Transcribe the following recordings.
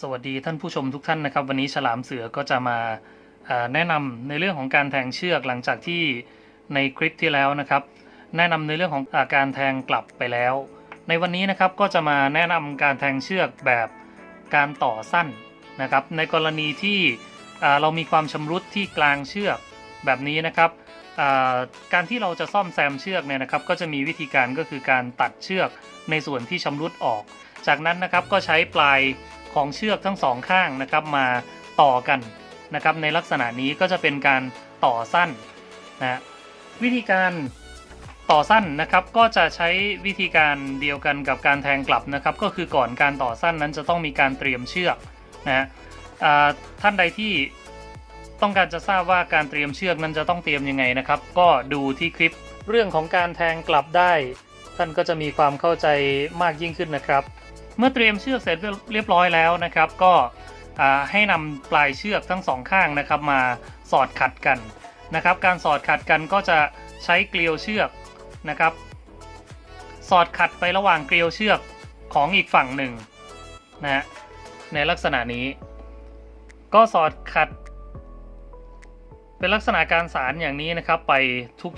สวัสดีท่านผู้ชมทุกท่านนะครับ วันนี้ฉลามเสือก็จะมาแนะนำในเรื่องของการแทงเชือกหลังจากที่ในคลิปที่แล้วนะครับ แนะนำในเรื่องของอาการแทงกลับไปแล้ว ในวันนี้นะครับก็จะมาแนะนำการแทงเชือกแบบการต่อสั้นนะครับ ในกรณีที่เรามีความชำรุดที่กลางเชือกแบบนี้นะครับการที่เราจะซ่อมแซมเชือกเนี่ยนะครับ ก็จะมีวิธีการก็คือการตัดเชือกในส่วนที่ชำรุดออก จากนั้นนะครับก็ใช้ปลาย ของเชือกทั้งสองข้างนะครับมาต่อกันนะครับในลักษณะนี้ก็จะเป็นการต่อสั้นนะวิธีการต่อสั้นนะครับก็จะใช้วิธีการเดียวกันกับการแทงกลับนะครับ ก็คือก่อนการต่อสั้นนั้นจะต้องมีการเตรียมเชือกนะฮะท่านใดที่ต้องการจะทราบว่าการเตรียมเชือกนั้นจะต้องเตรียมยังไงนะครับ ก็ดูที่คลิปเรื่องของการแทงกลับได้ ท่านก็จะมีความเข้าใจมากยิ่งขึ้นนะครับ เมื่อเตรียมเชือกเสร็จเรียบร้อยแล้วนะครับ ก็ให้นำปลายเชือกทั้งสองข้างนะครับมาสอดขัดกันนะครับ การสอดขัดกันก็จะใช้เกลียวเชือกนะครับ สอดขัดไประหว่างเกลียวเชือกของอีกฝั่งหนึ่งนะฮะในลักษณะนี้ ก็สอดขัด เป็นลักษณะการสารอย่างนี้นะครับไป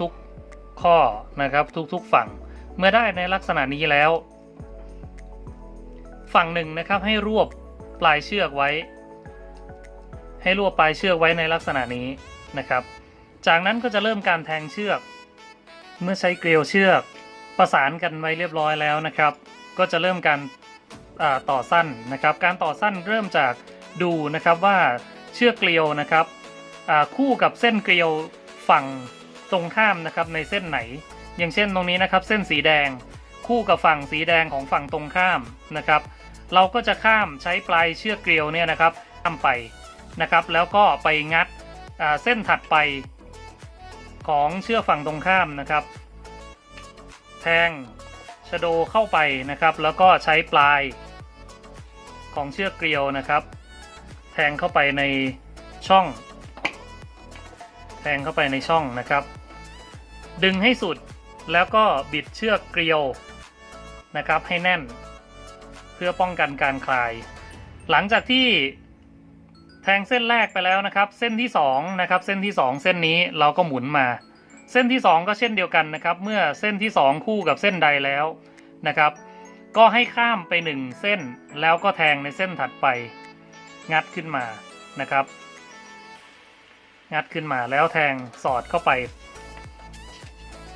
ทุกๆข้อนะครับทุกๆฝั่ง เมื่อได้ในลักษณะนี้แล้ว ฝั่งหนึ่งนะครับให้รวบปลายเชือกไว้ ให้รวบปลายเชือกไว้ในลักษณะนี้นะครับ จากนั้นก็จะเริ่มการแทงเชือก เมื่อใช้เกลียวเชือกประสานกันไว้เรียบร้อยแล้วนะครับ ก็จะเริ่มการต่อสั้นนะครับ การต่อสั้นเริ่มจากดูนะครับว่าเชือกเกลียวนะครับคู่กับเส้นเกลียวฝั่งตรงข้ามนะครับในเส้นไหน อย่างเช่นตรงนี้นะครับ เส้นสีแดง คู่กับฝั่งสีแดงของฝั่งตรงข้ามนะครับ เราก็จะข้ามใช้ปลายเชือกเกลียวเนี่ยนะครับข้ามไปนะครับแล้วก็ไปงัดเส้นถัดไปของเชือกฝั่งตรงข้ามนะครับ แทงชะโดเข้าไปนะครับ แล้วก็ใช้ปลายของเชือกเกลียวนะครับ แทงเข้าไปในช่อง แทงเข้าไปในช่องนะครับ ดึงให้สุดแล้วก็บิดเชือกเกลียวนะครับให้แน่น เพื่อป้องกันการคลาย หลังจากที่แทงเส้นแรกไปแล้วนะครับ เส้นที่2นะครับเส้นที่ 2 เส้นนี้เราก็หมุนมา เส้นที่ 2 ก็เช่นเดียวกันนะครับ เมื่อเส้นที่ 2 คู่กับเส้นใดแล้วนะครับ ก็ให้ข้ามไป 1 เส้นแล้วก็แทงในเส้นถัดไป งัดขึ้นมานะครับ งัดขึ้นมาแล้วแทงสอดเข้าไป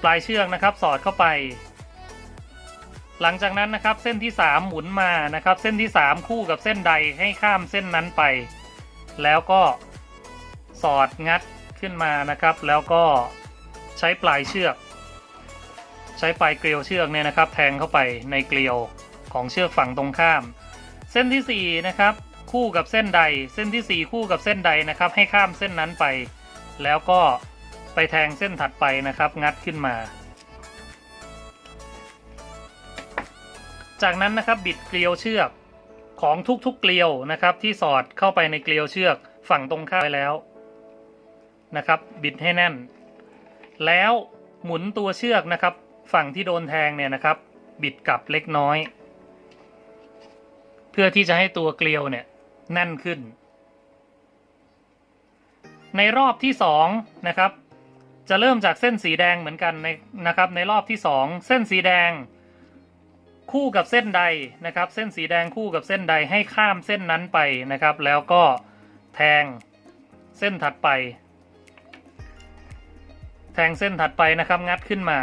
ปลายเชือกนะครับ สอดเข้าไป หลังจากนั้นนะครับเส้นที่ 3 หมุนมานะครับ เส้นที่ 3 คู่กับเส้นใดให้ข้ามเส้นนั้นไป แล้วก็สอดงัดขึ้นมานะครับ แล้วก็ใช้ปลายเชือก ใช้ปลายเกลียวเชือกเนี่ยนะครับ แทงเข้าไปในเกลียวของเชือกฝั่งตรงข้าม เส้นที่4นะครับคู่กับเส้นใด เส้นที่ 4 คู่กับเส้นใดนะครับ ให้ข้ามเส้นนั้นไป แล้วก็ไปแทงเส้นถัดไปนะครับ งัดขึ้นมา จากนั้นนะครับบิดเกลียวเชือกของทุกๆเกลียวนะครับ ที่สอดเข้าไปในเกลียวเชือกฝั่งตรงข้ามไปแล้วนะครับ บิดให้แน่น แล้วหมุนตัวเชือกนะครับ ฝั่งที่โดนแทงเนี่ยนะครับ บิดกลับเล็กน้อย เพื่อที่จะให้ตัวเกลียวเนี่ยแน่นขึ้น ในรอบที่สองนะครับ จะเริ่มจากเส้นสีแดงเหมือนกันในนะครับ ในรอบที่สองเส้นสีแดง คู่กับเส้นใดนะครับ เส้นสีแดงคู่กับเส้นใดให้ข้ามเส้นนั้นไปนะครับ แล้วก็แทงเส้นถัดไป แทงเส้นถัดไปนะครับงัดขึ้นมา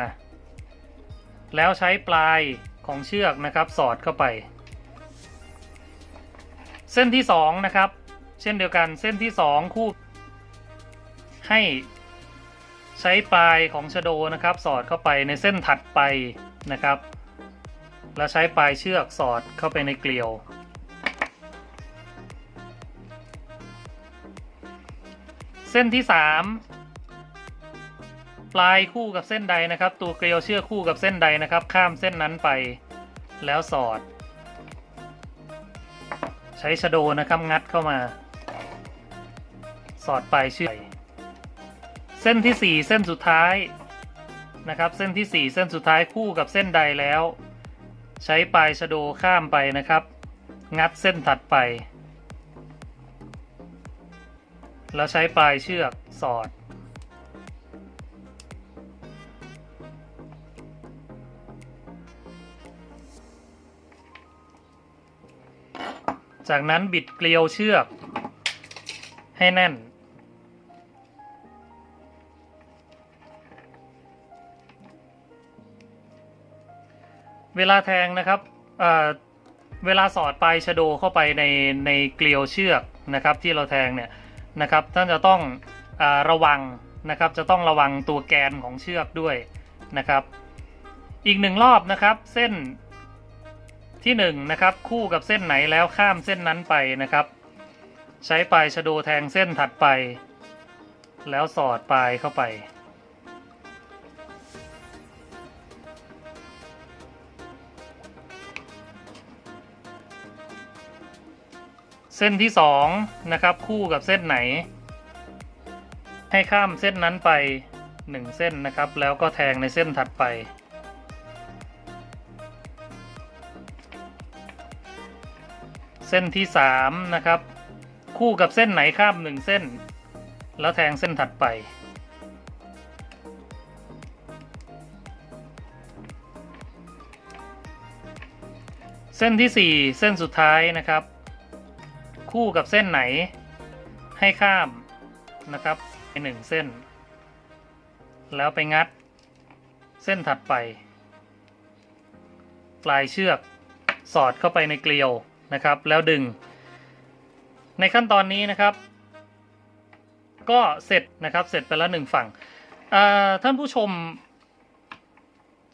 แล้วใช้ปลายของเชือกนะครับสอดเข้าไป เส้นที่สองนะครับ เช่นเดียวกันเส้นที่สองคู่ให้ใช้ปลายของชโดนะครับ สอดเข้าไปในเส้นถัดไปนะครับ แล้วใช้ปลายเชือกสอดเข้าไปในเกลียว เส้นที่ 3 ปลายคู่กับเส้นใดนะครับ ตัวเกลียวเชือกคู่กับเส้นใดนะครับ ข้ามเส้นนั้นไปแล้วสอด ใช้ชะโดนะครับงัดเข้ามา สอดปลายเชือกเส้นที่ 4 เส้นสุดท้ายนะครับ เส้นที่ 4 เส้นสุดท้ายคู่กับเส้นใดแล้ว ใช้ปลายชะโดข้ามไปนะครับ งัดเส้นถัดไป แล้วใช้ปลายเชือกสอด จากนั้นบิดเกลียวเชือกให้แน่น เวลาแทงนะครับเเวลาสอดปลายชโดเข้าไปในในเกลียวเชือกนะครับที่เราแทงเนี่ยนะครับท่านจะต้องอระวังนะครับจะต้องระวังตัวแกนของเชือกด้วยนะครับ อีกหนึ่งรอบนะครับเส้นที่หนึ่งนะครับคู่กับเส้นไหนแล้วข้ามเส้นนั้นไปนะครับ ใช้ปลายชโดแทงเส้นถัดไป แล้วสอดปลายเข้าไป เส้นที่สองนะครับคู่กับเส้นไหน ให้ข้ามเส้นนั้นไปหนึ่งเส้นนะครับ แล้วก็แทงในเส้นถัดไป เส้นที่สามนะครับคู่กับเส้นไหนข้ามหนึ่งเส้น แล้วแทงเส้นถัดไป เส้นที่สี่เส้นสุดท้ายนะครับ คู่กับเส้นไหน ให้ข้ามนะครับไปหนึ่งเส้น แล้วไปงัด เส้นถัดไป ปลายเชือกสอดเข้าไปในเกลียวนะครับ แล้วดึง ในขั้นตอนนี้นะครับ ก็เสร็จนะครับเสร็จไปแล้วหนึ่งฝั่งท่านผู้ชม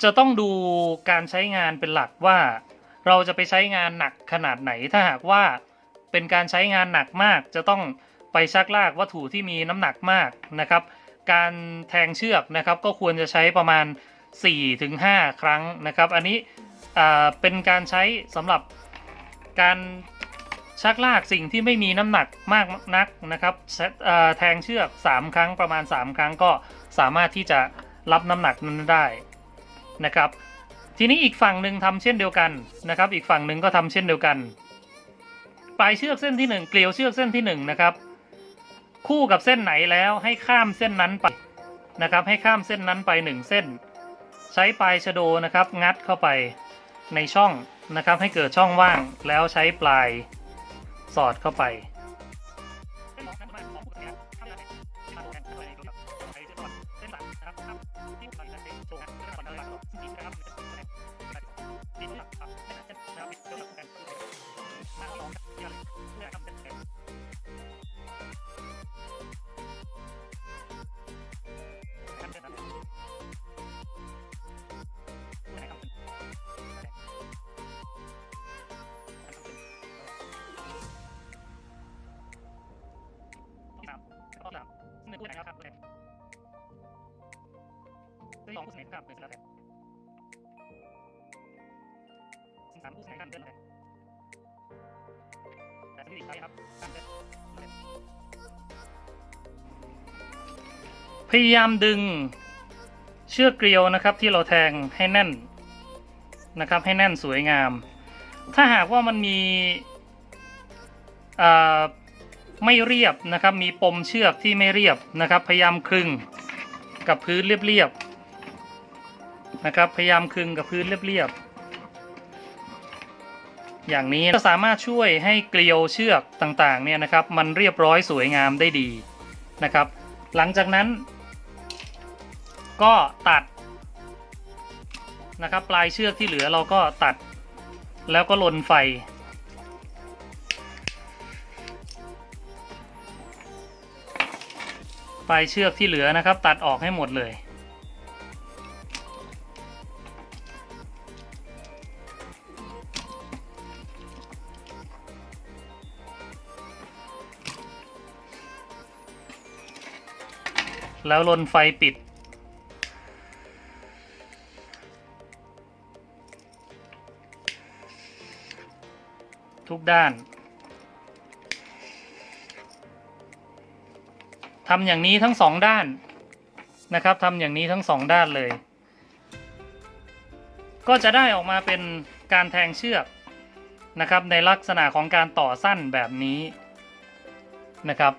จะต้องดูการใช้งานเป็นหลักว่าเราจะไปใช้งานหนักขนาดไหนถ้าหากว่า เป็นการใช้งานหนักมาก จะต้องไปชักลากวัตถุที่มีน้ำหนักมากนะครับ การแทงเชือกนะครับก็ควรจะใช้ประมาณ 4-5 ครั้งนะครับ อันนี้เป็นการใช้สำหรับการชักลากสิ่งที่ไม่มีน้ำหนักมากนักนะครับแทงเชือก 3 ครั้งประมาณ 3 ครั้งก็สามารถที่จะรับน้ำหนักนั้นได้นะครับ ทีนี้อีกฝั่งหนึ่งทำเช่นเดียวกันนะครับ อีกฝั่งหนึ่งก็ทำเช่นเดียวกัน ปลายเชือกเส้นที่หนึ่งเกลียวเชือกเส้นที่หนึ่งนะครับคู่กับเส้นไหนแล้วให้ข้ามเส้นนั้นไปนะครับให้ข้ามเส้นนั้นไปหนึ่งเส้น ใช้ปลายชะโดนะครับงัดเข้าไปในช่องนะครับให้เกิดช่องว่างแล้วใช้ปลายสอดเข้าไป องคู่ไหนครับเลยแล้วแต่ที่สามคู่ไหนครับเลยแล้วแต่แต่ที่สี่ใครครับตามเส้นพยายามดึงเชือกเกลียวนะครับที่เราแทงให้แน่นนะครับให้แน่นสวยงาม ถ้าหากว่ามันมีไม่เรียบนะครับ มีปมเชือกที่ไม่เรียบนะครับ พยายามคลึงกับพื้นเรียบ นะครับ พยายามคึงกับพื้นเรียบๆ อย่างนี้ก็สามารถช่วยให้เกลียวเชือกต่างๆเนี่ยนะครับ มันเรียบร้อยสวยงามได้ดีนะครับ หลังจากนั้น ก็ตัดนะครับ ปลายเชือกที่เหลือเราก็ตัด แล้วก็ลนไฟปลายเชือกที่เหลือนะครับ ตัดออกให้หมดเลย แล้วลนไฟปิด ทุกด้านทำอย่างนี้ทั้งสองด้านนะครับทำอย่างนี้ทั้งสองด้านเลย ก็จะได้ออกมาเป็นการแทงเชือกนะครับในลักษณะของการต่อสั้นแบบนี้นะครับ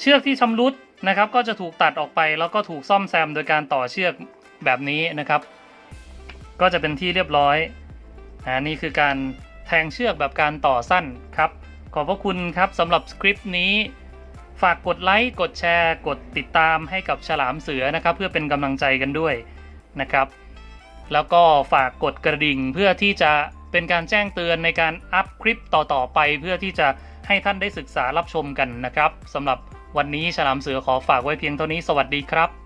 เชือกที่ชำรุด นะครับ ก็จะถูกตัดออกไปแล้วก็ถูกซ่อมแซมโดยการต่อเชือกแบบนี้นะครับ ก็จะเป็นที่เรียบร้อยอ่านี่คือการแทงเชือกแบบการต่อสั้นครับ ขอบพระคุณครับสำหรับสคริปต์นี้ ฝากกดไลค์กดแชร์ กดติดตามให้กับฉลามเสือนะครับ เพื่อเป็นกำลังใจกันด้วยนะครับ แล้วก็ฝากกดกระดิ่งเพื่อที่จะเป็นการแจ้งเตือนในการอัพคลิปต่อๆไป เพื่อที่จะให้ท่านได้ศึกษารับชมกันนะครับสำหรับ วันนี้ฉลามเสือขอฝากไว้เพียงเท่านี้สวัสดีครับ